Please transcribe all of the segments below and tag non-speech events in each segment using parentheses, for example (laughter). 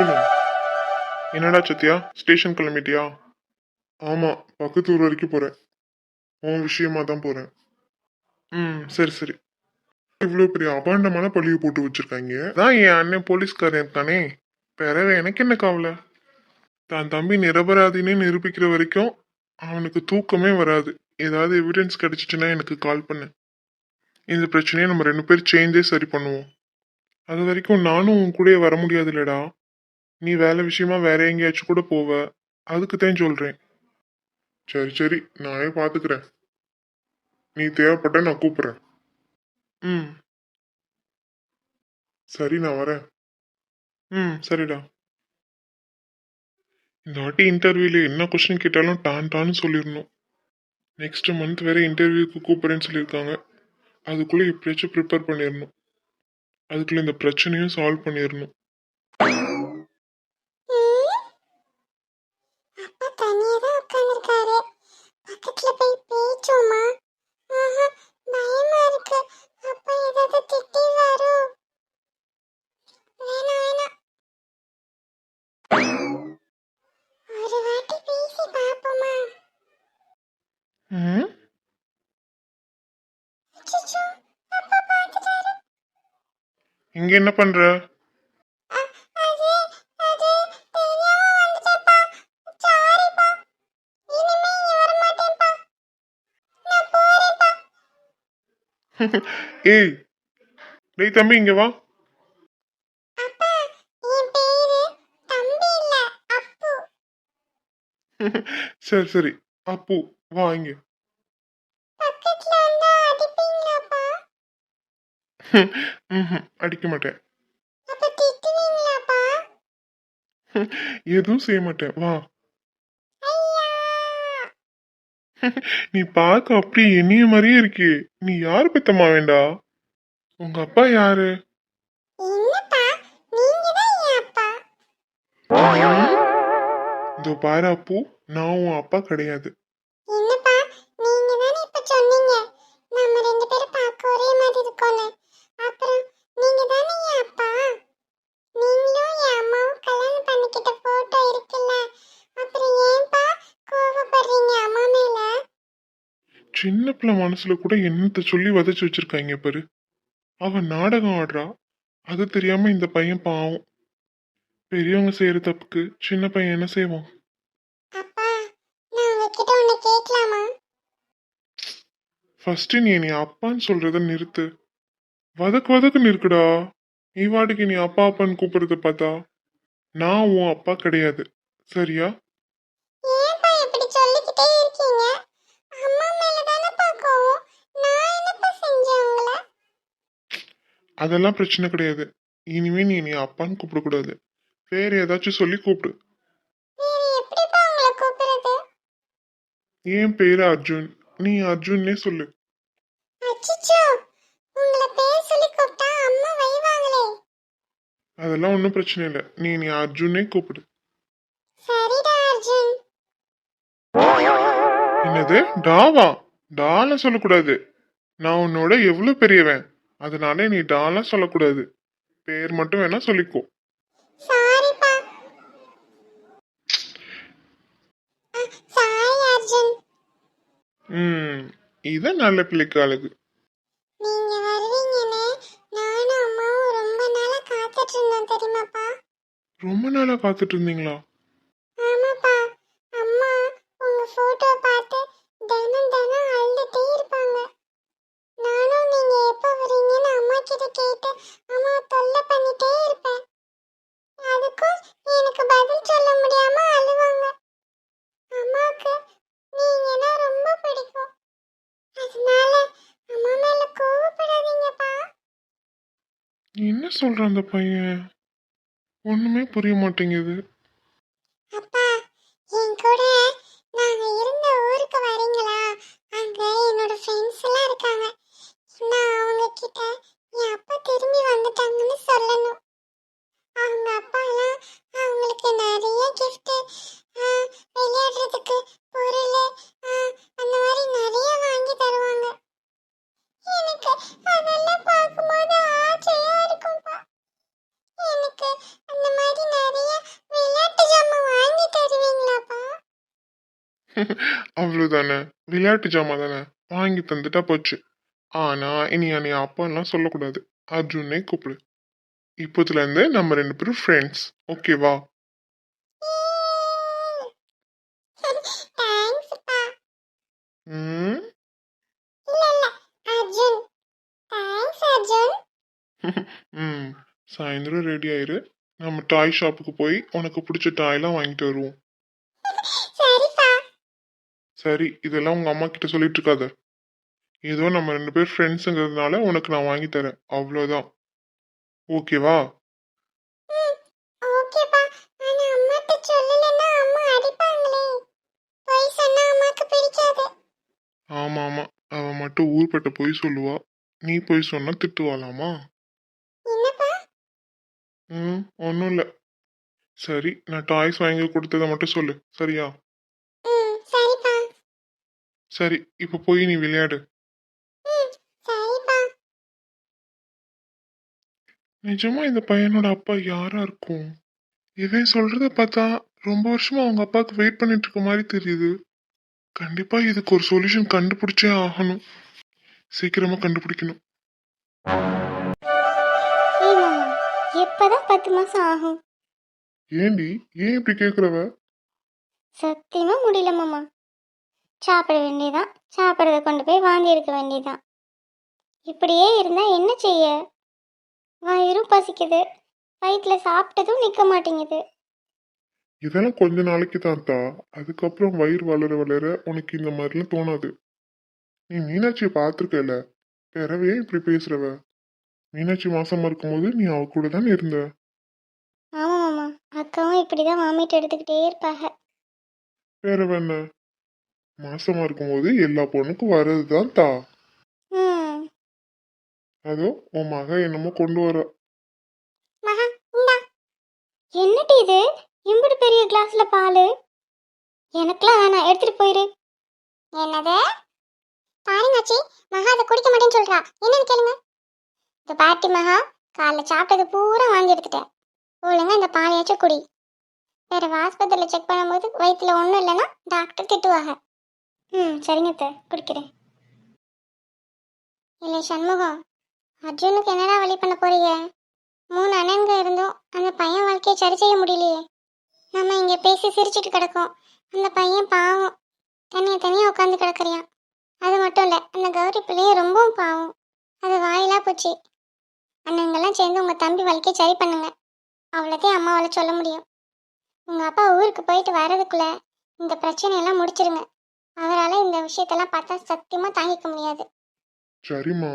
அர்ஜுன் என்னடா சத்யா? ஸ்டேஷன் கிளம்பிட்டியா? ஆமாம் பக்கத்து ஊர் வரைக்கும் போகிறேன் உன் விஷயமா தான் போகிறேன் ம் சரி சரி. இவ்வளோ பெரிய அபாண்டமான பழிவு போட்டு வச்சுருக்காங்க. தான் என் அண்ணன் போலீஸ்காரன் இருக்கானே பிறகு எனக்கு என்ன கவலை? தான் தம்பி நிரபராதின்னு நிரூபிக்கிற வரைக்கும் அவனுக்கு தூக்கமே வராது. ஏதாவது எவிடன்ஸ் கிடைச்சிச்சுன்னா எனக்கு கால் பண்ணு. இந்த பிரச்சனையை நம்ம ரெண்டு பேரும் சேஞ்சே சரி பண்ணுவோம். அது வரைக்கும் நானும் உன் கூடயே வர முடியாதுல்லடா. நீ வேலை விஷயமா வேற எங்கேயாச்சும் கூட போவ. அதுக்கு தான் சொல்றேன். சரி சரி. நானே பாத்துக்கிறேன். நீ தேவைப்பட்ட நான் கூப்பிடுறேன் ம். சரி நான் வரேன். ம். சரிடா. இந்த வாட்டி இன்டர்வியூல என்ன கொஸ்டின் கேட்டாலும் டான் டான்னு சொல்லிடணும். நெக்ஸ்ட் மந்த் வேற இன்டர்வியூக்கு கூப்பிடுறேன்னு சொல்லியிருக்காங்க. அதுக்குள்ள எப்படியாச்சும் ப்ரிப்பேர் பண்ணிடணும். அதுக்குள்ள இந்த பிரச்சனையும் சால்வ் பண்ணிடணும் அப்பா தனியா உட்கார்ந்திருக்காரு பக்கத்துல போய் பேச்சோமா பயமா இருக்கு. அப்பா ஏதாவது திட்டிடுவாரோ வேணாம் வேணாம் ஒரு வாட்டி பேசி பாப்போமா. இங்க என்ன பண்ற? ஏய் டேய் தம்பி இங்க வா. சரி சரி. அப்பு வா இங்க. அடிக்க மாட்டேன். எதுவும் செய்ய மாட்டேன். வா ஐயா (laughs) நீ பார்க்க அப்படியே என்னைய மாதிரியே இருக்கே. நீ யாரு பெத்தம்மா வேண்டா? உங்க அப்பா யாரு? இதோ பாரு அப்பு நான் உன் அப்பா கிடையாது என்னப்பா நீங்க தானே இப்ப சொன்னீங்க நம்ம ரெண்டு பேரும் பார்க்க ஒரே மாதிரி இருக்கோம்னு அப்புறம் நீங்க தானே என் அப்பா நீங்களும் என் அம்மாவும் கல்யாணம் பண்ணிக்கிட்ட போட்டோ இருக்குல்ல அப்புறம் ஏன்பா கோவப்படுறீங்க அம்மா மேல சின்ன பிள்ளை மனசுல கூட என்னத்த சொல்லி வதச்சு வச்சிருக்காங்க பாரு. அவ நாடகம் ஆடுறா. அது தெரியாம இந்த பையன் பாவம். பெரியவங்க செய்யற தப்புக்கு சின்ன பையன் என்ன செய்வான்? ஃபர்ஸ்ட் நீ நீ அப்பான்னு சொல்றத நிறுத்து. வதக்கு வதக்குன்னு இருக்குடா நீ வாட்டுக்கு நீ அப்பா அப்பான்னு கூப்பிடுறத பார்த்தா நான் உன் அப்பா கிடையாது. சரியா ஏன்பா இப்படி சொல்லிக்கிட்டே இருக்கீங்க அம்மா மேல தானப்பா கோவம் நான் என்னப்பா செஞ்சேன் உங்களை அதெல்லாம் பிரச்சனை கிடையாது. இனிமே நீ நீ அப்பான்னு கூப்பிடக்கூடாது. வேற ஏதாச்சும் சொல்லி கூப்பிடு. என் பேரு அர்ஜுன். நீ அர்ஜுன்னே சொல்லு. அதெல்லாம் ஒன்றும் பிரச்சனை இல்லை. நீ நீ அர்ஜுனே கூப்பிடு. என்னது? டாவா? டாலாம் சொல்லக்கூடாது. நான் உன்னோட எவ்வளோ பெரியவன்? அதனால நீ டாலாம் சொல்லக்கூடாது. பேர் மட்டும் வேணா சொல்லிக்கோ. ம் இது நல்ல பிள்ளைக்கு அழகு. நீங்க வருவீங்கன்னு நானும் அம்மாவும் ரொம்ப நாளா காத்துட்டு இருந்தோம் தெரியுமாப்பா? ரொம்ப நாளா காத்துட்டு இருந்தீங்களா ஆமாப்பா அம்மா உங்க போட்டோ பார்த்து தினம் தினம் அழுதுட்டே இருப்பாங்க நானும் நீங்க எப்போ வரீங்கன்னு அம்மா கிட்ட கேட்டு அம்மா தொல்லை பண்ணிட்டே இருப்பேன் அதுக்கும் எனக்கு பதில் சொல்ல முடியாம அழுவாங்க அம்மாவுக்கு நீங்கன்னா ரொம்ப பிடிக்கும் அதனால அம்மா மேல கோவப்படாதீங்கப்பா என்ன சொல்கிற அந்த பையன்? ஒன்றுமே புரிய மாட்டேங்குது. அவ்வளவுதானே விளையாட்டு ஜாமா தானே? வாங்கி தந்துட்டா போச்சு. ஆனா இனி என்னை அப்பாலாம் சொல்லக்கூடாது. அர்ஜுனே கூப்பிடு. இப்போதுல இருந்து நம்ம ரெண்டு பேரும் ஃப்ரெண்ட்ஸ் ஓகேவா ம்? ம். சாயந்தரம் ரெடி ஆயிரு. நம்ம டாய் ஷாப்புக்கு போய் உனக்கு பிடிச்ச டாய்லாம் வாங்கிட்டு வருவோம். சரி இதெல்லாம் உங்க அம்மா கிட்ட சொல்லிட்டு இருக்காத. ஏதோ நம்ம ரெண்டு பேர் ஃப்ரெண்ட்ஸுங்கிறதுனால உனக்கு நான் வாங்கி தரேன். அவ்வளோதான் ஓகேவா ஆமா ஆமா. அவ மட்டும் ஊர்பட்ட போய் சொல்லுவா. நீ போய் சொன்னா திட்டுவாளாமா? ம் ஒன்றும் இல்லை. சரி நான் டாய்ஸ் வாங்கி கொடுத்ததை மட்டும் சொல்லு. சரியா? சரி இப்போ போய் நீ விளையாடு. நிஜமா இந்த பையனோட அப்பா யாரா இருக்கும்? இவன் சொல்றத பார்த்தா ரொம்ப வருஷமா அவங்க அப்பாவுக்கு வெயிட் பண்ணிட்டு இருக்க மாதிரி தெரியுது. கண்டிப்பா இதுக்கு ஒரு சொல்யூஷன் கண்டுபிடிச்சே ஆகணும். சீக்கிரமா கண்டுபிடிக்கணும். எப்பதான் பத்து மாசம் ஆகும்? ஏண்டி ஏன் இப்படி கேக்குறவ? சத்தியமா முடியல மாமா. சாப்பிட வேண்டியதான் சாப்பிட்றத கொண்டு போய் எடுக்க வேண்டியதான் இப்படியே இருந்தா என்ன செய்ய? வயிறும் பசிக்குது. வயிற்றுல சாப்பிட்டதும் நிற்க மாட்டேங்குது. இதெல்லாம் கொஞ்ச நாளைக்கு தான்தா அதுக்கப்புறம் வயிறு வளர வளர உனக்கு இந்த மாதிரிலாம் தோணாது. நீ மீனாட்சியை பார்த்துருக்கல பிறவே இப்படி பேசுறவ. மீனாட்சி மாசமா இருக்கும்போது நீ அவ கூட தானே இருந்த? ஆமா மாமா. அக்காவும் இப்படிதான் வாமிட் எடுத்துக்கிட்டே இருப்பாங்க வேற என்ன? மாசமா இருக்கும்போது எல்லா பொண்ணுக்கும் வர்றதுதான் தா. ம். அதோ உன் மக என்னமோ கொண்டு வர. மகா இந்தா. என்னடி இது? இம்புட்டு பெரிய கிளாஸ்ல பால். எனக்குலாம் வேணாம் எடுத்துட்டு போயிரு. என்னது? பாருங்காச்சி மகா அதை குடிக்க மாட்டேன்னு சொல்றா. என்னன்னு கேளுங்க. இந்த பாட்டி மகா காலைல சாப்பிட்டது பூரா வாங்கி எடுத்துட்டேன். ஒழுங்கா இந்த பாலையாச்சும் குடி. வேற ஆஸ்பத்திரியில் செக் பண்ணும்போது வயிற்றுல ஒன்றும் இல்லைன்னா டாக்டர் திட்டுவாங்க. ம் சரிங்க அத்தை. குடிக்கிறேன். இல்லை சண்முகம் அர்ஜுனுக்கு என்னடா வழி பண்ண போறீங்க? மூணு அண்ணன்க இருந்தும் அந்த பையன் வாழ்க்கையை சரி செய்ய முடியலையே. நம்ம இங்கே பேசி சிரிச்சிட்டு கிடக்கோம். அந்த பையன் பாவம். தனியாக தனியாக உட்காந்து கிடக்குறியான் அது மட்டும் இல்லை அந்த கௌரி பிள்ளையும் ரொம்பவும் பாவம். அது வாயிலாக போச்சு. அண்ணங்கெல்லாம் சேர்ந்து உங்கள் தம்பி வாழ்க்கையை சரி பண்ணுங்க. அவ்வளோத்தையும் அம்மாவால் சொல்ல முடியும். உங்கள் அப்பா ஊருக்கு போயிட்டு வர்றதுக்குள்ளே இந்த பிரச்சனையெல்லாம் முடிச்சிருங்க. அவரால் இந்த விஷயத்தெல்லாம் பார்த்தா சத்தியமா தாங்கிக்க முடியாது. சரிம்மா.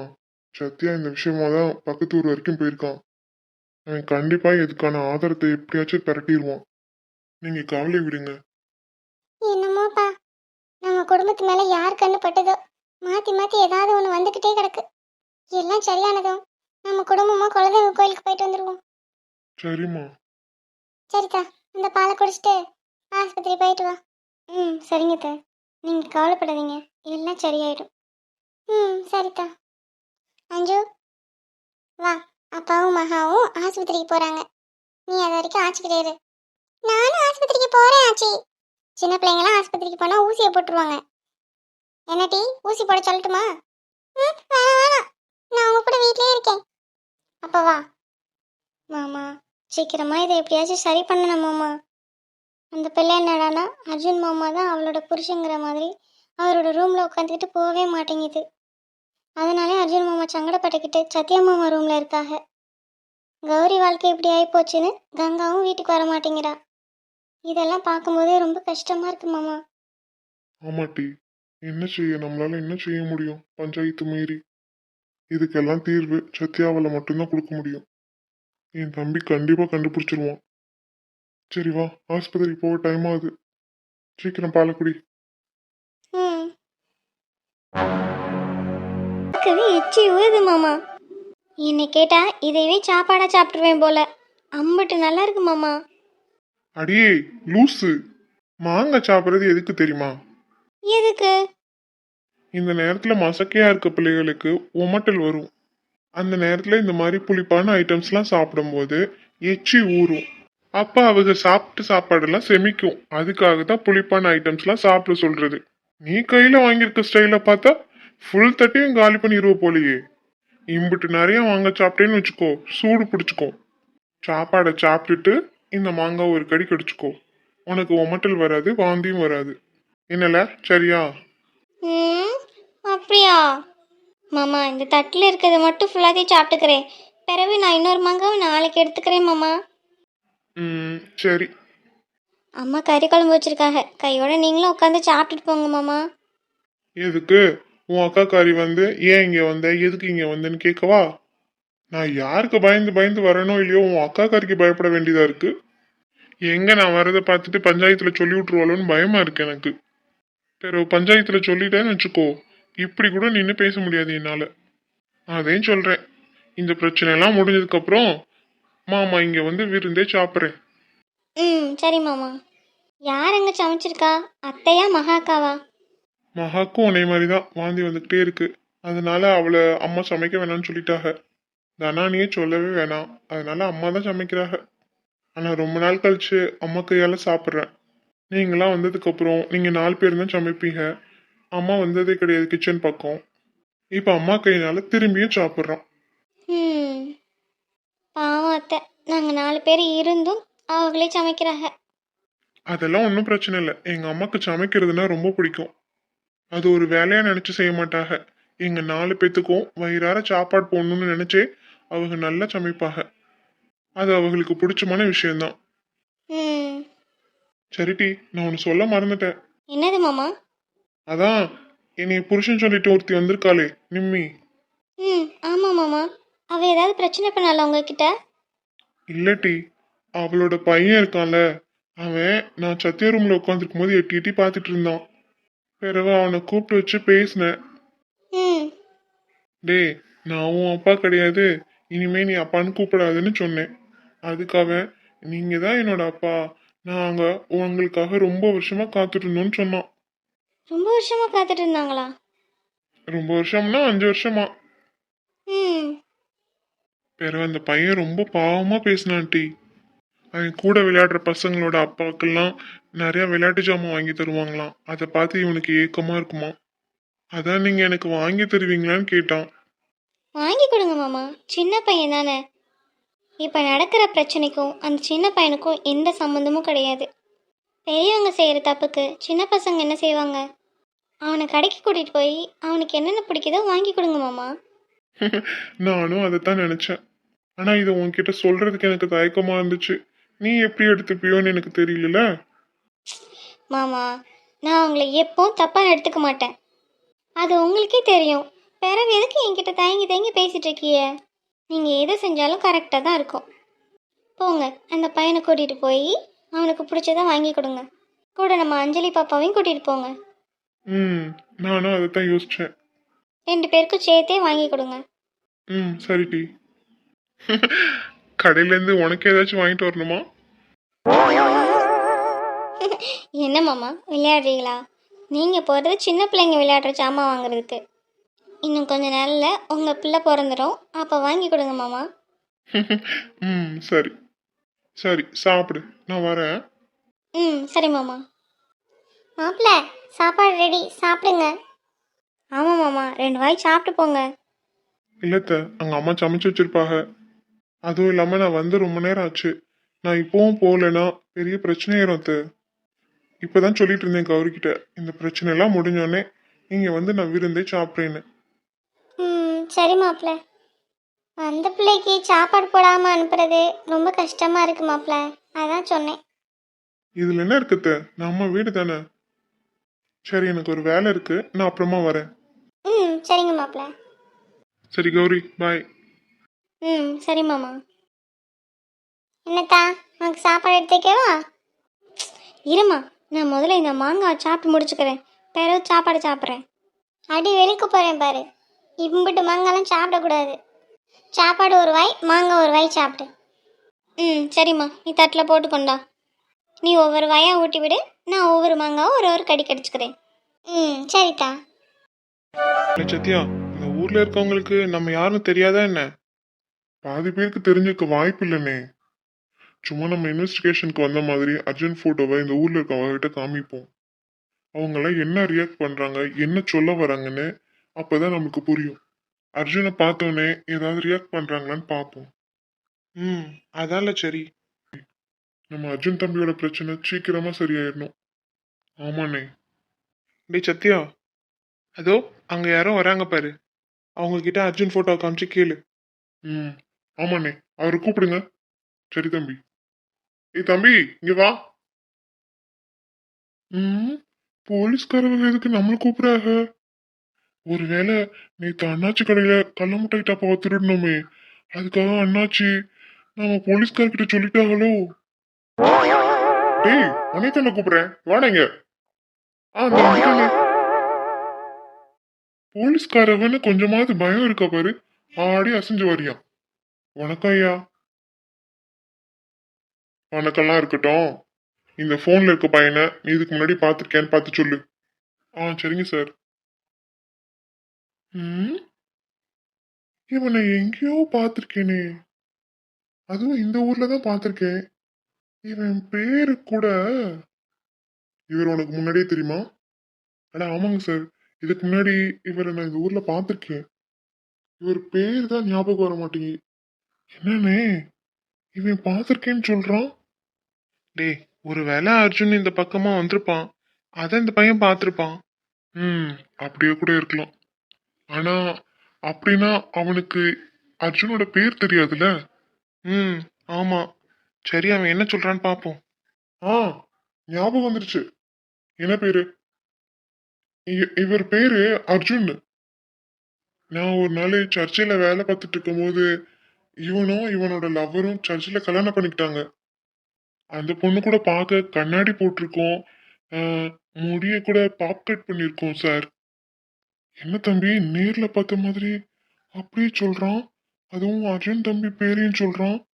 சத்யா இந்த விஷயமா தான் பக்கத்து ஊர் வரைக்கும் போயிருக்கான். அவன் கண்டிப்பா இதுக்கான ஆதாரத்தை எப்படியாச்சும் திரட்டிடுவான் நீங்க கவலை விடுங்க. என்னமோப்பா. நம்ம குடும்பத்து மேல யார் கண்ணு பட்டதோ மாத்தி மாத்தி ஏதாவது ஒண்ணு வந்துகிட்டே கிடக்கு. எல்லாம் சரியானதும் நம்ம குடும்பமா குலதெய்வ கோயிலுக்கு போயிட்டு வந்துருவோம். சரிம்மா. சரிக்கா இந்த பாலை குடிச்சிட்டு ஆஸ்பத்திரி போயிட்டு வா. ம் சரிங்க தா நீங்கள் கவலைப்படாதீங்க. எல்லாம் சரியாயிடும். ம் சரிக்கா அஞ்சு. வா அப்பாவும் மகாவும் ஆஸ்பத்திரிக்கு போகிறாங்க நீ அது வரைக்கும் ஆச்சுக்கிட்டே இரு. நானும் ஆஸ்பத்திரிக்கு போகிறேன் ஆச்சி. சின்ன பிள்ளைங்களாம் ஆஸ்பத்திரிக்கு போனால் ஊசியை போட்டுருவாங்க. என்ன டீ ஊசி போட சொல்லட்டுமா? ம் வேணாம் வேணாம். நான் உங்கள் கூட வீட்லேயே இருக்கேன். அப்போ வா. மாமா சீக்கிரமாக இதை எப்படியாச்சும் சரி பண்ணணும் மாமா. அந்த பிள்ளை என்னடானா அர்ஜுன் மாமா தான் அவளோட புருஷங்கிற மாதிரி அவரோட ரூமில் உட்காந்துக்கிட்டு போகவே மாட்டேங்குது. அதனாலே அர்ஜுன் மாமா சங்கடப்பட்டுக்கிட்டு சத்யா மாமா ரூமில் இருக்காக. கௌரி வாழ்க்கை இப்படி ஆகிப்போச்சுன்னு கங்காவும் வீட்டுக்கு வர மாட்டேங்கிறா. இதெல்லாம் பார்க்கும்போதே ரொம்ப கஷ்டமாக இருக்கு மாமா. ஆமாட்டி என்ன செய்ய? நம்மளால என்ன செய்ய முடியும்? பஞ்சாயத்து மீறி. இதுக்கெல்லாம் தீர்வு சத்யாவில் மட்டும்தான் கொடுக்க முடியும். என் தம்பி கண்டிப்பாக கண்டுபிடிச்சிருவான். சரி வா ஆஸ்பத்திரிக்கு போக டைம் ஆகுது. சீக்கிரம் பாலக்குடி எச்சி ஊதுது மாமா. என்னை கேட்டா இதையவே சாப்பாடா சாப்பிட்டுருவேன் போல. அம்பட்டு நல்லா இருக்கு மாமா. அடியே லூசு. மாங்காய் சாப்பிட்றது எதுக்கு தெரியுமா? எதுக்கு? இந்த நேரத்துல மசக்கையா இருக்க பிள்ளைகளுக்கு உமட்டல் வரும். அந்த நேரத்துல இந்த மாதிரி புளிப்பான ஐட்டம்ஸ்லாம் சாப்பிடும்போது எச்சி ஊறும். அப்ப அவங்க சாப்பிட்டு சாப்பாடெல்லாம் செமிக்கும். அதுக்காக தான் புளிப்பான ஐட்டம்ஸ்லாம் சாப்பிட சொல்றது. நீ கையில வாங்கியிருக்க ஸ்டைல பார்த்தா ஃபுல் தட்டையும் காலி பண்ணிடுவ போலயே. இம்புட்டு நிறைய வாங்க சாப்பிட்டேன்னு வச்சுக்கோ சூடு பிடிச்சுக்கோ சாப்பாடை சாப்பிட்டுட்டு இந்த மாங்காய் ஒரு கடி கடிச்சுக்கோ. உனக்கு ஒமட்டல் வராது வாந்தியும் வராது. என்னல சரியா? அப்படியா? மாமா இந்த தட்டில் இருக்கிறத மட்டும் ஃபுல்லாத்தையும் சாப்பிட்டுக்கிறேன். பிறகு நான் இன்னொரு மாங்காவை நாளைக்கு எடுத்துக்கிறேன் மாமா. ம். சரி. அம்மா கறி குழம்பு வச்சிருக்காங்க. கையோட நீங்களும் உட்காந்து சாப்பிட்டுட்டு போங்க மாமா. எதுக்கு? உன் அக்காக்காரி வந்து ஏன் இங்க வந்த? எதுக்கு இங்க வந்தேன்னு கேட்கவா? நான் யாருக்கு பயந்து பயந்து வரணும் இல்லையோ உன் அக்காக்காரிக்கு பயப்பட வேண்டியதா இருக்கு. எங்க நான் வரதை பார்த்துட்டு பஞ்சாயத்துல சொல்லி விட்டுருவாளோன்னு பயமா இருக்கு எனக்கு. பிறகு பஞ்சாயத்துல சொல்லிட்டேன்னு வச்சுக்கோ. இப்படி கூட நின்று பேச முடியாது என்னால. அதையும் சொல்றேன். இந்த பிரச்சனை எல்லாம் முடிஞ்சதுக்கு அப்புறம் மாமா இங்க வந்து விருந்தே சாப்பிட்றேன். ம் சரி மாமா. யார் அங்கே சமைச்சிருக்கா? அத்தையா மகாக்காவா? மகாக்கும் உன்னை மாதிரி தான் வாந்தி வந்துக்கிட்டே இருக்கு. அதனால அவளை அம்மா சமைக்க வேணாம்னு சொல்லிட்டாங்க. தனானியே சொல்லவே வேணாம். அதனால அம்மா தான் சமைக்கிறாங்க. ஆனால் ரொம்ப நாள் கழிச்சு அம்மா கையால் சாப்பிட்றேன். நீங்களாம் வந்ததுக்கு அப்புறம் நீங்கள் நாலு பேர் தான் சமைப்பீங்க. அம்மா வந்ததே கிடையாது கிச்சன் பக்கம். இப்போ அம்மா கையினால திரும்பியும் சாப்பிட்றோம் பாவம் அத்தை. நாங்கள் நாலு பேர் இருந்தும் அவங்களே சமைக்கிறாங்க. அதெல்லாம் ஒன்றும் பிரச்சனை இல்லை. எங்கள் அம்மாவுக்கு சமைக்கிறதுனா ரொம்ப பிடிக்கும். அது ஒரு வேலையாக நினச்சி செய்ய மாட்டாங்க. எங்கள் நாலு பேத்துக்கும் வயிறார சாப்பாடு போடணும்னு நினச்சே அவங்க நல்லா சமைப்பாங்க. அது அவங்களுக்கு பிடிச்சமான விஷயம்தான். ம். சரிட்டி நான் ஒன்று சொல்ல மறந்துட்டேன். என்னது மாமா? அதான் என்னை புருஷன் சொல்லிட்டு ஒருத்தி வந்திருக்காளே நிம்மி. ம் ஆமாம் மாமா. அவள் ஏதாவது பிரச்சனை பண்ணால உங்ககிட்ட? இல்லட்டி அவளோட பையன் இருக்கான்ல அவன் நான் சத்திய ரூம்ல உட்காந்துருக்கும் போது எட்டி எட்டி பார்த்துட்டு இருந்தான். பிறகு அவனை கூப்பிட்டு வச்சு பேசினேன். ம். டேய் நான் உன் அப்பா கிடையாது இனிமே நீ அப்பான்னு கூப்பிடாதுன்னு சொன்னேன். அதுக்காக நீங்க தான் என்னோட அப்பா நாங்க உங்களுக்காக ரொம்ப வருஷமா காத்துட்டு இருந்தோம்னு சொன்னான். ரொம்ப வருஷமாக காத்துட்டு இருந்தாங்களா? ரொம்ப வருஷம்னா அஞ்சு வருஷமா. ம். பிறகு அந்த பையன் ரொம்ப பாவமாக பேசினான் டி அவன் கூட விளையாடுற பசங்களோட அப்பாக்கெல்லாம் நிறையா விளையாட்டு ஜாமான் வாங்கி தருவாங்களாம். அதை பார்த்து இவனுக்கு ஏக்கமாக இருக்குமா. அதான் நீங்கள் எனக்கு வாங்கி தருவீங்களான்னு கேட்டான். வாங்கி கொடுங்க மாமா. சின்ன பையன் தானே. இப்போ நடக்கிற பிரச்சனைக்கும் அந்த சின்ன பையனுக்கும் எந்த சம்மந்தமும் கிடையாது. பெரியவங்க செய்கிற தப்புக்கு சின்ன பசங்க என்ன செய்வாங்க? அவனை கடைக்கு கூட்டிகிட்டு போய் அவனுக்கு என்னென்ன பிடிக்குதோ வாங்கி கொடுங்க மாமா. நானும் அதைத்தான் நினைச்சேன். ஆனா இதை உன்கிட்ட சொல்றதுக்கு எனக்கு தயக்கமா இருந்துச்சு. நீ எப்படி எடுத்துப்பியோன்னு எனக்கு தெரியல மாமா நான் உங்களை எப்பவும் தப்பாக எடுத்துக்க மாட்டேன். அது உங்களுக்கே தெரியும். பிறகு எதுக்கு என்கிட்ட தயங்கி தயங்கி பேசிட்டு இருக்கிய? நீங்கள் எது செஞ்சாலும் கரெக்டாக தான் இருக்கும். போங்க அந்த பையனை கூட்டிகிட்டு போய் அவனுக்கு பிடிச்சத வாங்கி கொடுங்க. கூட நம்ம அஞ்சலி பாப்பாவையும் கூட்டிகிட்டு போங்க. ம் நானும் அதைத்தான் யோசிச்சேன். ரெண்டு பேருக்கும் சேர்த்தே வாங்கி கொடுங்க. ம் சரி டி. கடையில இருந்து உனக்கு ஏதாச்சும் வாங்கிட்டு வரணுமா? என்ன மாமா விளையாடுறீங்களா? நீங்கள் போகிறது சின்ன பிள்ளைங்க விளையாடுற சாமான் வாங்குறதுக்கு. இன்னும் கொஞ்ச நாளில் உங்கள் பிள்ளை பிறந்துடும் அப்போ வாங்கி கொடுங்க மாமா. ம் சரி. சரி சாப்பிடு. நான் வரேன். ம் சரி மாமா. மாப்பிள்ள சாப்பாடு ரெடி சாப்பிடுங்க. ஆமாம் மாமா. ரெண்டு வாய் சாப்பிட்டு போங்க. இல்லத்த அங்க அம்மா சமைச்சு வச்சிருப்பாங்க. அதுவும் இல்லாம நான் வந்து ரொம்ப நேரம் ஆச்சு. நான் இப்பவும் போகலன்னா பெரிய பிரச்சனையாயிரும் அத்த. இப்பதான் சொல்லிட்டு இருந்தேன் கௌரி கிட்ட இந்த பிரச்சனை எல்லாம் முடிஞ்சோடனே இங்க வந்து நான் விருந்தே சாப்பிட்றேன்னு. ம் சரி மாப்பிள்ள அந்த பிள்ளைக்கு சாப்பாடு போடாமல் அனுப்புறது ரொம்ப கஷ்டமாக இருக்கு மாப்பிள்ள அதான் சொன்னேன். இதுல என்ன இருக்குத்த நம்ம வீடு தானே? சரி எனக்கு ஒரு வேலை இருக்கு. நான் அப்புறமா வரேன். ம் சரிங்க மாப்பிள்ள சரி கௌரி பாய் ம் சரி மாமா. என்னத்தா உனக்கு சாப்பாடு எடுத்துக்கவா இருமா நான் முதல்ல இந்த மாங்காய் சாப்பிட்டு முடிச்சுக்கிறேன். பிறகு சாப்பாடு சாப்பிட்றேன். அடி வெளிக்கு போகிறேன் பாரு. இம்பிட்டு மாங்காய்லாம் சாப்பிடக்கூடாது. சாப்பாடு ஒரு வாய் மாங்காய் ஒரு வாய் சாப்பிட்டு ம் சரிம்மா நீ தட்டில் போட்டு கொண்டா நீ ஒவ்வொரு வாயாக ஊட்டி விடு. நான் ஒவ்வொரு மாங்காவும் ஒரு ஒரு கடி கடிச்சுக்கிறேன் ம் சரித்தா. சத்யா இந்த ஊர்ல இருக்கவங்களுக்கு நம்ம யாருன்னு தெரியாதா என்ன? பாதி பேருக்கு தெரிஞ்சுக்க வாய்ப்பு இல்லைனே. சும்மா நம்ம இன்வெஸ்டிகேஷனுக்கு வந்த மாதிரி அர்ஜுன் ஃபோட்டோவை இந்த ஊரில் இருக்கவங்ககிட்ட காமிப்போம். அவங்களாம் என்ன ரியாக்ட் பண்ணுறாங்க என்ன சொல்ல வராங்கன்னு அப்போ தான் நமக்கு புரியும். அர்ஜுனை பார்த்தோன்னே ஏதாவது ரியாக்ட் பண்ணுறாங்களான்னு பார்ப்போம். ம் அதால சரி. நம்ம அர்ஜுன் தம்பியோட பிரச்சனை சீக்கிரமா சரியாயிடணும் ஆமாண்ணே. டேய் சத்யா அதோ அங்க யாரோ வராங்க பாரு. அவங்க கிட்ட அர்ஜுன் போட்டோ காமிச்சு கேளு. ம் ஆமாண்ணே. அவரை கூப்பிடுங்க. சரி தம்பி. ஏய் தம்பி இங்க வா. ம் போலீஸ்காரங்க எதுக்கு நம்மளை கூப்பிடுறாங்க? ஒருவேளை நேற்று அண்ணாச்சி கடையில கள்ள முட்டை டப்பாவை திருடணுமே அதுக்காக அண்ணாச்சி நம்ம போலீஸ்கார்கிட்ட சொல்லிட்டாங்களோ? டேய் உன்னை என்ன கூப்பிடுறேன் வாடங்க ஆ இந்த போலீஸ்காரவன்னு கொஞ்சமாவது பயம் இருக்கா பாரு? ஆடி அசைஞ்சு வரியா? வணக்கம் ஐயா வணக்கம்லாம் இருக்கட்டும். இந்த ஃபோனில் இருக்க பையனை நீ இதுக்கு முன்னாடி பார்த்துருக்கேன்னு பார்த்து சொல்லு. ஆ சரிங்க சார். ம்? இவனை எங்கேயோ பார்த்துருக்கேனே. அதுவும் இந்த ஊரில் தான் பார்த்துருக்கேன். இவன் பேரு கூட இவர் உனக்கு முன்னாடியே தெரியுமா? அட ஆமாங்க சார். இதுக்கு முன்னாடி இவரை நான் இந்த ஊர்ல பார்த்துருக்கேன். இவர் பேர் தான் ஞாபகம் வர மாட்டேங்குது. என்னன்னே இவன் பார்த்துருக்கேன்னு சொல்றான்? டேய் ஒரு வேலை அர்ஜுன் இந்த பக்கமா வந்திருப்பான். அதை இந்த பையன் பார்த்துருப்பான். ம் அப்படியே கூட இருக்கலாம். ஆனா அப்படின்னா அவனுக்கு அர்ஜுனோட பேர் தெரியாதுல்ல? ம் ஆமா. சரி அவன் என்ன சொல்றான்னு பார்ப்போம் ஆ ஞாபகம் வந்துருச்சு. என்ன பேரு? இவர் பேரு அர்ஜுன். நான் ஒரு நாள் சர்ச்சில் வேலை பார்த்துட்டு இருக்கும்போது இவனும் இவனோட லவ்வரும் சர்ச்சில் கல்யாணம் பண்ணிக்கிட்டாங்க. அந்த பொண்ணு கூட பார்க்க கண்ணாடி போட்டிருக்கோம். ஆஹ், முடிய கூட பாப் கட் பண்ணியிருக்கோம் சார். என்ன தம்பி நேர்ல பார்த்த மாதிரி அப்படியே சொல்றான்? அதுவும் அர்ஜுன் தம்பி பேரையும் சொல்றான்?